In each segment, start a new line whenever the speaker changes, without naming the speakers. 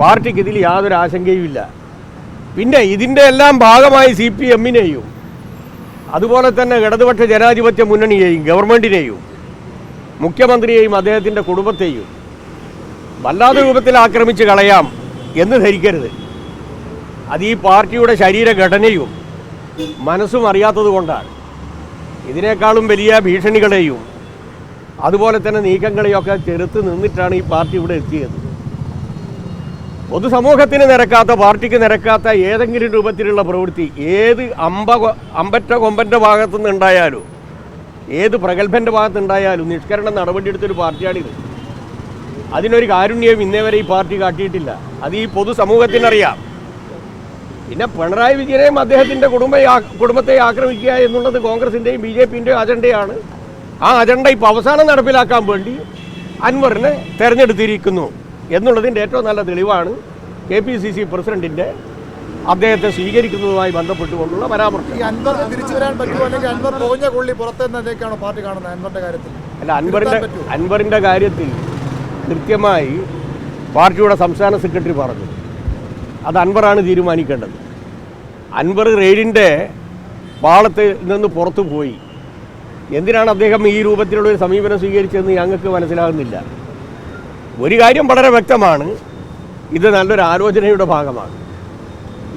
പാർട്ടിക്ക് ഇതിൽ യാതൊരു ആശങ്കയുമില്ല പിന്നെ ഇതിന്റെ എല്ലാം ഭാഗമായി സി പി എമ്മിനെയും അതുപോലെ തന്നെ ഇടതുപക്ഷ ജനാധിപത്യ മുന്നണിയെയും ഗവൺമെന്റിനെയും മുഖ്യമന്ത്രിയെയും അദ്ദേഹത്തിന്റെ കുടുംബത്തെയും വല്ലാത്ത രൂപത്തിൽ ആക്രമിച്ച് കളയാം എന്ന് ധരിക്കരുത്. അത് ഈ പാർട്ടിയുടെ ശരീരഘടനയും മനസ്സും അറിയാത്തത് കൊണ്ടാണ്. ഇതിനേക്കാളും വലിയ ഭീഷണികളെയും അതുപോലെ തന്നെ നീക്കങ്ങളെയൊക്കെ ചെറുത്ത് നിന്നിട്ടാണ് ഈ പാർട്ടി ഇവിടെ എത്തിയത്. പൊതുസമൂഹത്തിന് നിരക്കാത്ത പാർട്ടിക്ക് നിരക്കാത്ത ഏതെങ്കിലും രൂപത്തിലുള്ള പ്രവൃത്തി ഏത് അമ്പ അമ്പറ്റ കൊമ്പന്റെ ഭാഗത്തു നിന്നുണ്ടായാലും ഏത് പ്രഗത്ഭന്റെ ഭാഗത്തുണ്ടായാലും നിഷ്കരണ നടപടിയെടുത്തൊരു പാർട്ടിയാണിത്. അതിനൊരു കാരുണ്യവും ഇന്നേ വരെ ഈ പാർട്ടി കാട്ടിയിട്ടില്ല. അത് ഈ പൊതുസമൂഹത്തിനറിയാം. പിന്നെ പിണറായി വിജയനെയും അദ്ദേഹത്തിന്റെ കുടുംബ കുടുംബത്തെ ആക്രമിക്കുക എന്നുള്ളത് കോൺഗ്രസിന്റെയും ബി ജെ പിന്റെയും അജണ്ടയാണ്. ആ അജണ്ട ഇപ്പോൾ അവസാനം നടപ്പിലാക്കാൻ വേണ്ടി അൻവറിനെ തെരഞ്ഞെടുത്തിരിക്കുന്നു. എന്നുള്ളതിന്റെ ഏറ്റവും നല്ല തെളിവാണ് കെ പി സി സി പ്രസിഡന്റിന്റെ അദ്ദേഹത്തെ സ്വീകരിക്കുന്നതുമായി ബന്ധപ്പെട്ടുകൊണ്ടുള്ള പരാമർശം.
അല്ല അൻവറിന്റെ അൻവറിന്റെ കാര്യത്തിൽ
കൃത്യമായി പാർട്ടിയുടെ സംസ്ഥാന സെക്രട്ടറി പറഞ്ഞു. അത് അൻവറാണ് തീരുമാനിക്കേണ്ടത്. അൻവർ റെയ്ഡിന്റെ പാളത്തിൽ നിന്ന് പുറത്തു പോയി എന്തിനാണ് അദ്ദേഹം ഈ രൂപത്തിലുള്ള ഒരു സമീപനം സ്വീകരിച്ചതെന്ന് ഞങ്ങൾക്ക് മനസ്സിലാകുന്നില്ല. ഒരു കാര്യം വളരെ വ്യക്തമാണ്. ഇത് നല്ലൊരു ആലോചനയുടെ ഭാഗമാണ്.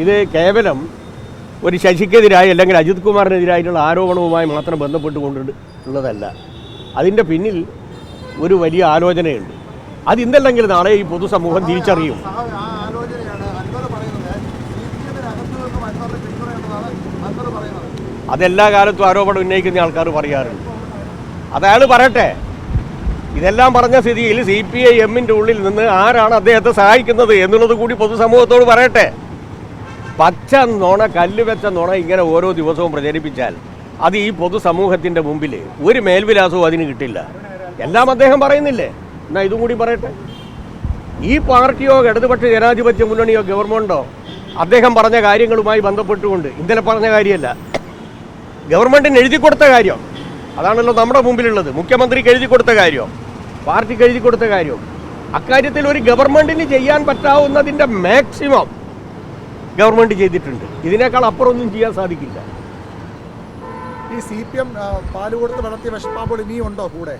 ഇത് കേവലം ഒരു ശശിക്കെതിരായി അല്ലെങ്കിൽ അജിത് കുമാറിനെതിരായിട്ടുള്ള ആരോപണവുമായി മാത്രം ബന്ധപ്പെട്ടുകൊണ്ട് ഉള്ളതല്ല അതിന്റെ പിന്നിൽ ഒരു വലിയ ആലോചനയുണ്ട്. അത് ഇന്നല്ലെങ്കിൽ നാളെ ഈ പൊതുസമൂഹം തിരിച്ചറിയും. അതെല്ലാ കാലത്തും ആരോപണം ഉന്നയിക്കുന്ന ആൾക്കാർ പറയാറുണ്ട്. അതയാൾ പറയട്ടെ. ഇതെല്ലാം പറഞ്ഞ സ്ഥിതിയിൽ സി പി ഐ എമ്മിന്റെ ഉള്ളിൽ നിന്ന് ആരാണ് അദ്ദേഹത്തെ സഹായിക്കുന്നത് എന്നുള്ളത് കൂടി പൊതുസമൂഹത്തോട് പറയട്ടെ. പച്ച നുണ കല്ലുവെച്ച നുണ ഇങ്ങനെ ഓരോ ദിവസവും പ്രചരിപ്പിച്ചാൽ അത് ഈ പൊതുസമൂഹത്തിന്റെ മുമ്പിൽ ഒരു മേൽവിലാസവും അതിന് കിട്ടില്ല. എല്ലാം അദ്ദേഹം പറയുന്നില്ലേ? എന്നാൽ ഇതും കൂടി പറയട്ടെ. ഈ പാർട്ടിയോ ഇടതുപക്ഷ ജനാധിപത്യ മുന്നണിയോ ഗവൺമെന്റോ അദ്ദേഹം പറഞ്ഞ കാര്യങ്ങളുമായി ബന്ധപ്പെട്ടുകൊണ്ട് ഇന്നലെ പറഞ്ഞ കാര്യമല്ല ഗവൺമെന്റിന് എഴുതി കൊടുത്ത കാര്യം. അതാണല്ലോ നമ്മുടെ മുമ്പിലുള്ളത്. മുഖ്യമന്ത്രിക്ക് എഴുതി കൊടുത്ത കാര്യം. പാർട്ടി എഴുതി കൊടുത്ത കാര്യം. അക്കാര്യത്തിൽ ഒരു ഗവൺമെന്റിന് ചെയ്യാൻ പറ്റാവുന്നതിന്റെ മാക്സിമം ഗവൺമെന്റ് ചെയ്തിട്ടുണ്ട്. ഇതിനേക്കാൾ അപ്പുറമൊന്നും ചെയ്യാൻ സാധിക്കില്ല.
ഈ സി പി എം പാൽ കൊടുത്ത് വളർത്തിയ വിഷമാപ്പോൾ ഇനിയും ഉണ്ടോ കൂടെ?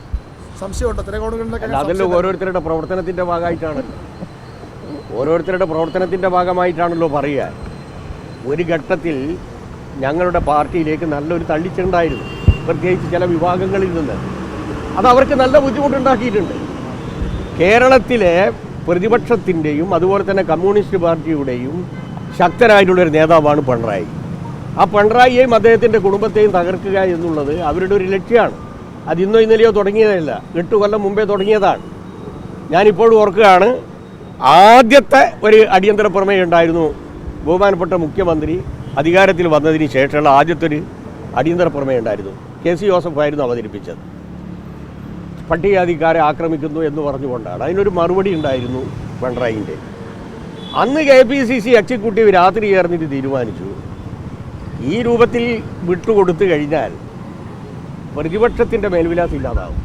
സംശയമുണ്ടോ? തിരകോണുകളിലൊക്കെ
അതല്ലോ അതെല്ലാം ഓരോരുത്തരുടെ പ്രവർത്തനത്തിന്റെ ഭാഗമായിട്ടാണല്ലോ ഓരോരുത്തരുടെ പ്രവർത്തനത്തിന്റെ ഭാഗമായിട്ടാണല്ലോ പറയുക. ഒരു ഘട്ടത്തിൽ ഞങ്ങളുടെ പാർട്ടിയിലേക്ക് നല്ലൊരു തള്ളിച്ചുണ്ടായിരുന്നു. പ്രത്യേകിച്ച് ചില വിഭാഗങ്ങളിൽ നിന്ന്. അത് അവർക്ക് നല്ല ബുദ്ധിമുട്ടുണ്ടാക്കിയിട്ടുണ്ട്. കേരളത്തിലെ പ്രതിപക്ഷത്തിന്റെയും അതുപോലെ തന്നെ കമ്മ്യൂണിസ്റ്റ് പാർട്ടിയുടെയും ശക്തരായിട്ടുള്ളൊരു നേതാവാണ് പിണറായി. ആ പിണറായിയെയും അദ്ദേഹത്തിന്റെ കുടുംബത്തെയും തകർക്കുക എന്നുള്ളത് അവരുടെ ഒരു ലക്ഷ്യമാണ്. അത് ഇന്നോ ഇന്നലെയോ തുടങ്ങിയതല്ല എട്ട് കൊല്ലം മുമ്പേ തുടങ്ങിയതാണ്. ഞാനിപ്പോഴും ഓർക്കുകയാണ് ആദ്യത്തെ ഒരു അടിയന്തര പ്രമേയം ഉണ്ടായിരുന്നു. ബഹുമാനപ്പെട്ട മുഖ്യമന്ത്രി അധികാരത്തിൽ വന്നതിന് ശേഷമുള്ള ആദ്യത്തെ ഒരു അടിയന്തര പ്രമേയം ഉണ്ടായിരുന്നു. കെ സി ജോസഫ് ആയിരുന്നു അവതരിപ്പിച്ചത്. പട്ടികജാതിക്കാരെ ആക്രമിക്കുന്നു എന്ന് പറഞ്ഞുകൊണ്ടാണ്. അതിനൊരു മറുപടി ഉണ്ടായിരുന്നു പിണറായിന്റെ. അന്ന് K P C C executive രാത്രി ചേർന്നിട്ട് തീരുമാനിച്ചു. ഈ രൂപത്തിൽ വിട്ടുകൊടുത്തു കഴിഞ്ഞാൽ പ്രതിപക്ഷത്തിന്റെ മേൽവിലാസം ഇല്ലാതാവും.